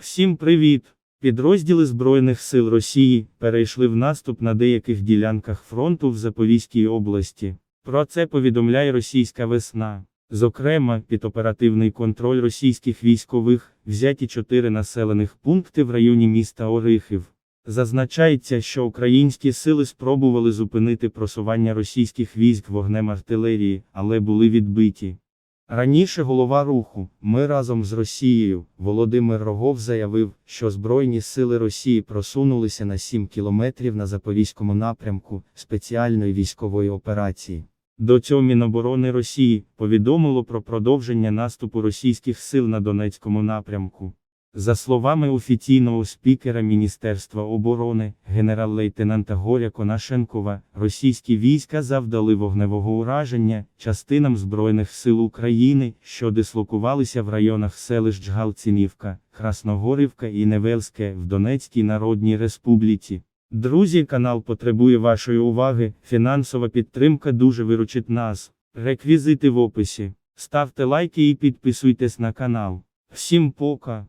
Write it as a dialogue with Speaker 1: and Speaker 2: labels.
Speaker 1: Всім привіт! Підрозділи Збройних сил Росії перейшли в наступ на деяких ділянках фронту в Запорізькій області. Про це повідомляє російська весна. Зокрема, під оперативний контроль російських військових взяті чотири населених пункти в районі міста Орихів. Зазначається, що українські сили спробували зупинити просування російських військ вогнем артилерії, але були відбиті. Раніше голова руху Ми разом з Росією Володимир Рогов заявив, що Збройні сили Росії просунулися на 7 кілометрів на Запорізькому напрямку спеціальної військової операції. До цього Міноборони Росії повідомило про продовження наступу російських сил на Донецькому напрямку. За словами офіційного спікера Міністерства оборони, генерал-лейтенанта Горя Конашенкова, російські війська завдали вогневого ураження частинам Збройних сил України, що дислокувалися в районах селищ Галцинівка, Красногорівка і Невельське в Донецькій Народній Республіці. Друзі, канал потребує вашої уваги, фінансова підтримка дуже виручить нас. Реквізити в описі. Ставте лайки і підписуйтесь на канал. Всім пока!